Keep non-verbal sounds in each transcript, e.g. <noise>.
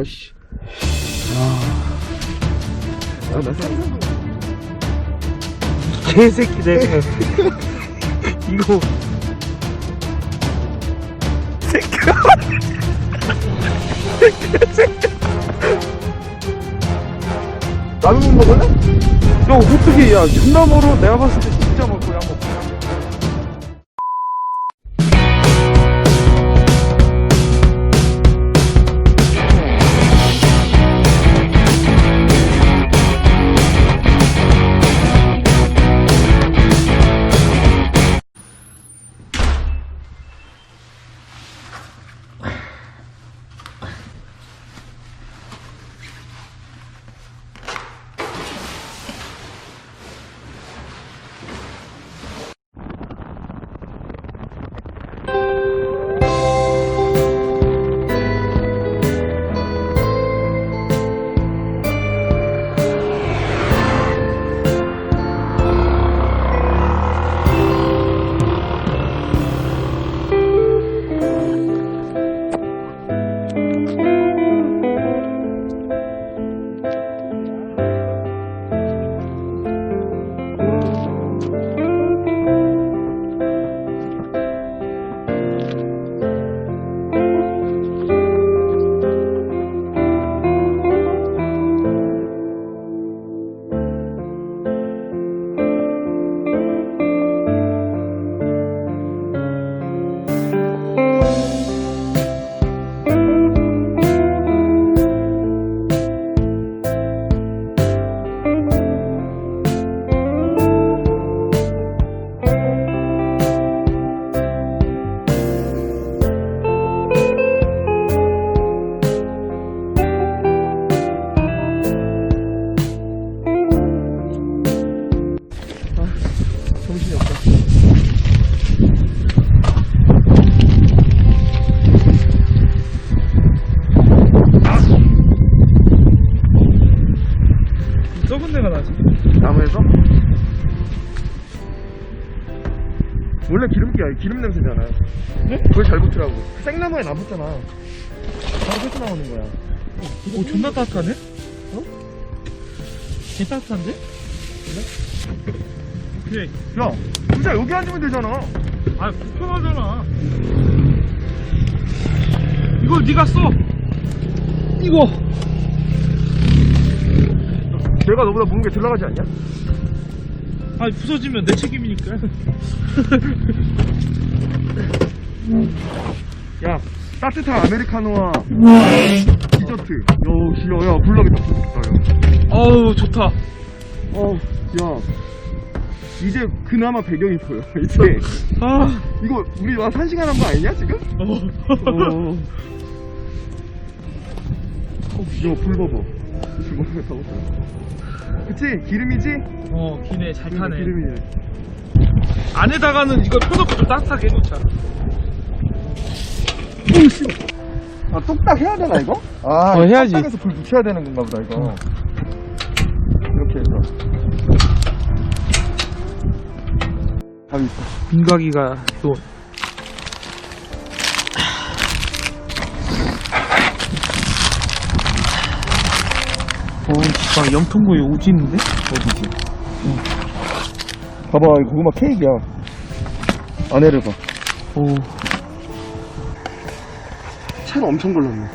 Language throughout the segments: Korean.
아씨. 아, 나 상상. 개새끼들. <laughs> 이거. 라면 먹을래? 야, 어떻게, 야, 멀어. 내가 봤을 때 원래 기름기야. 기름 냄새잖아. 네? 그걸 잘 붙으라고. 생나무에 안 붙잖아. 바로 펼쳐 나오는 거야. 오, 존나 따뜻하네? 어? 개 따뜻한데? 그래? 그래. 야, 진짜 여기 앉으면 되잖아. 아, 불편하잖아. 이거 네가 써. 이거. 내가 너보다 무는 게덜 나가지 않냐? 아, 부서지면 내 책임이니까. <laughs> 야, 따뜻한 아메리카노와 디저트. 요, 야, 야, 불나겠다. 좋다, 야. 어우, 좋다. 어, 야. 이제 그나마 배경이 보여. <laughs> 이제. 아, 이거 우리 와서 한 시간 한 거 아니냐, 지금? 어. 어. 어, 이거 불 봐봐. 불 먹으면 다. 그치? 기름이지? 어, 기네, 잘 타네. 기름이네. 안에다가는 이거 펴놓고 좀 따뜻하게 해놓자. 오, 씨. 아, 뚝딱 해야 되나, 이거? 아, 어, 해야지. 뚝딱해서 불 붙여야 되는 건가 보다, 이거. 이렇게 해서. 답이 있어. 분가기가 또. 어, 막 염통구이 오지는데? 어디지? 봐봐, 이거 고구마 케이크야. 안에를 봐. 오, 채가 엄청 걸렸네.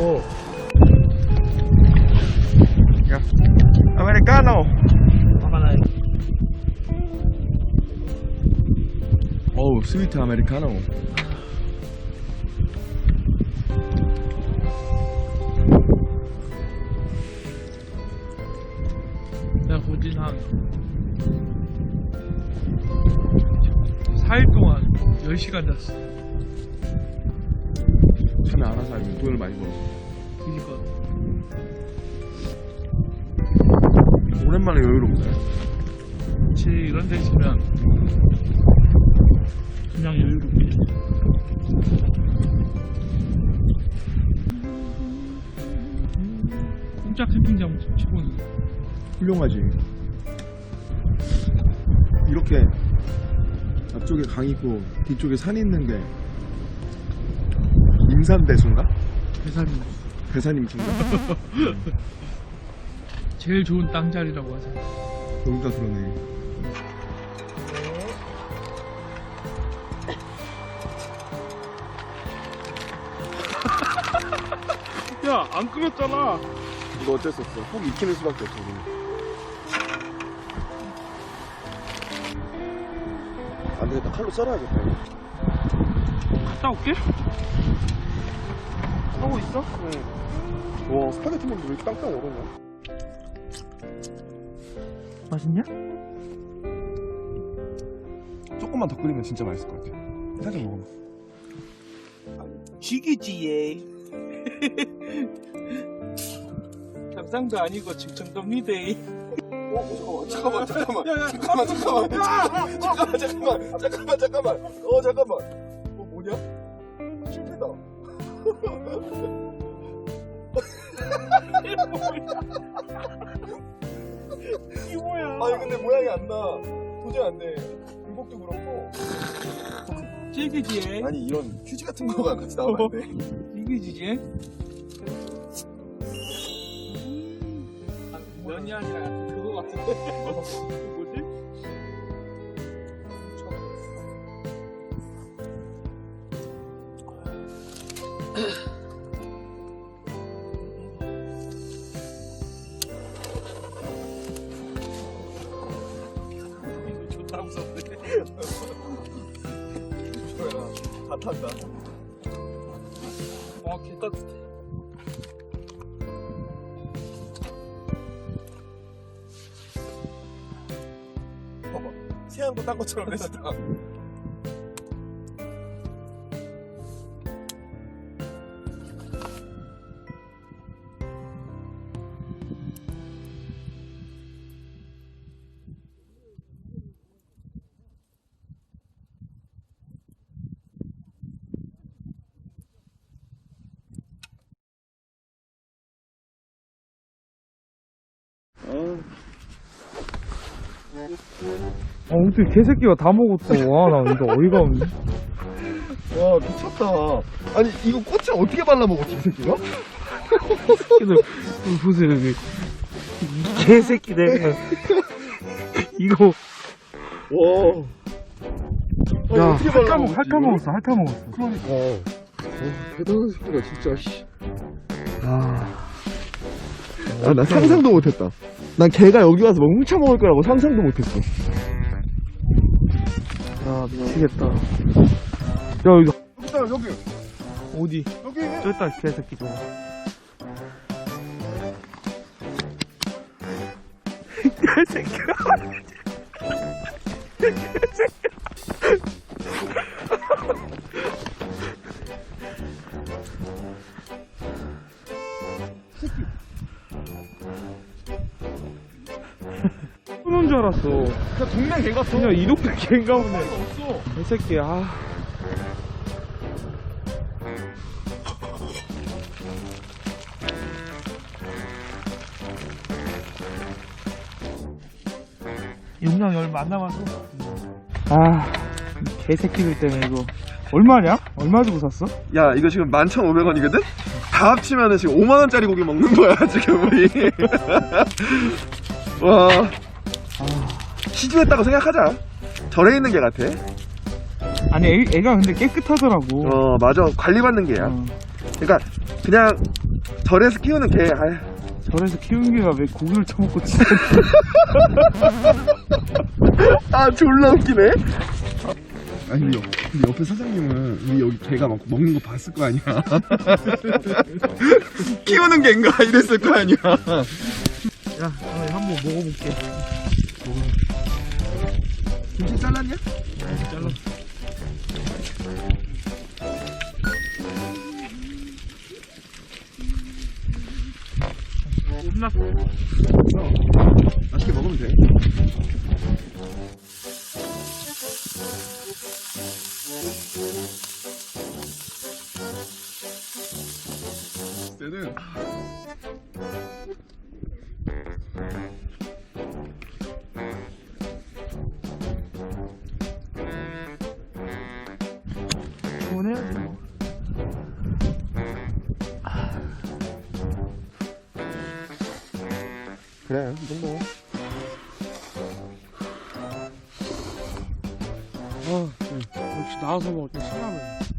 오. 야, 아메리카노. 어우, 스위트 아메리카노. 4일 동안 10시간 잤어. 참에 안 와서 알면 돈을 많이 벌어. 그니까. 오랜만에 여유롭네. 그치, 이런 데 있으면 그냥 여유롭게. 꼼짝 캠핑장 치고는 훌륭하지. 이렇게 앞쪽에 강 있고 뒤쪽에 산 있는 게 금산대소인가? 회사님 친구? 제일 좋은 땅 자리라고 하죠. 여기가 그러네. <laughs> 야, 안 끓였잖아. 이거 어쩔 수 없어. 꼭 익히는 수밖에 없어, 우리는. 되겠다. 칼로 썰어야겠다. 이거. 갔다 올게. 하고 있어? 응. 와, 스파게티 먹는데 왜 이렇게 땅땅 얼었냐? 맛있냐? 조금만 더 끓이면 진짜 맛있을 것 같아. 살짝 먹어봐. 죽이지 얘. 경상도 아니고 충청도입니다. 어, 잠깐만, 잠깐만, 잠깐만, 잠깐만, 잠깐만, 잠깐만, 잠깐만, 잠깐만, 잠깐만, 어, 잠깐만. 어, 뭐냐? 실패다. 이게 뭐야? 아니, 근데 모양이 안 나. 도저히 안 돼. 굴곡도 그렇고. 얘. 아니, 이런 휴지 같은 거가 같이 나오면 안 돼. 얘. 면이 아니라 약간 그거 같은데. 뭐지? 이거 좋다 무섭네. 다 탄다. 와, 개 따뜻해. 자꾸 딴 것처럼 내시다. 어. 아, 어떻게 개새끼가 다 먹었어. 와, 나 이거 어이가 없네. 와, 미쳤다. 아니, 이거 꽃을 어떻게 발라 먹었지, 이 새끼가? 새끼들, 보세요, 여기. 이 개새끼들. 이거, 와. 아니, 야, 어떻게 발라 핥아먹, 먹었지, 핥아먹었어, 핥아먹었어. 그러니까. 어, 대단한 새끼가 진짜, 씨. 아, 아, 나 상상도 못했다. 난 걔가 여기 와서 뭐 훔쳐 먹을 거라고 상상도 못했어. 야, 미치겠다. 야, 이거, 여기다, 여기. 어디? 여기. 저기다, 개새끼 좀. 개새끼야. 끊은 줄 알았어. 그냥 동네 걔 같아. 그냥 이 동네 개인가 보네. 없어. 개새끼, 아. 용량이 얼마 안 남아서. 아, 이 개새끼들 때문에 이거. 얼마냐? 얼마 주고 샀어? 야, 이거 지금 11,500원이거든? 다 합치면은 지금 5만원짜리 고기 먹는 거야, 지금 우리. <laughs> 와. 시주했다고 생각하자. 절에 있는 개 같아. 아니, 애, 애가 근데 깨끗하더라고. 어, 맞아. 관리받는 개야. 어, 그러니까, 그냥, 절에서 키우는 개. 아휴. 절에서 키운 개가 왜 고기를 처먹고 진짜. <laughs> 아, 졸라 웃기네. 아니, 근데, 옆, 근데 옆에 사장님은 우리 여기 개가 막 먹는 거 봤을 거 아니야. <laughs> 키우는 개인가? 이랬을 거 아니야. 야, 한번 먹어볼게. 김치 잘랐냐? 잘라. 끝났어. 맛있게 먹으면 돼. 때는 오늘 그래, 이 정도. 아, 음. 역시 나와서 먹을 때 사람을.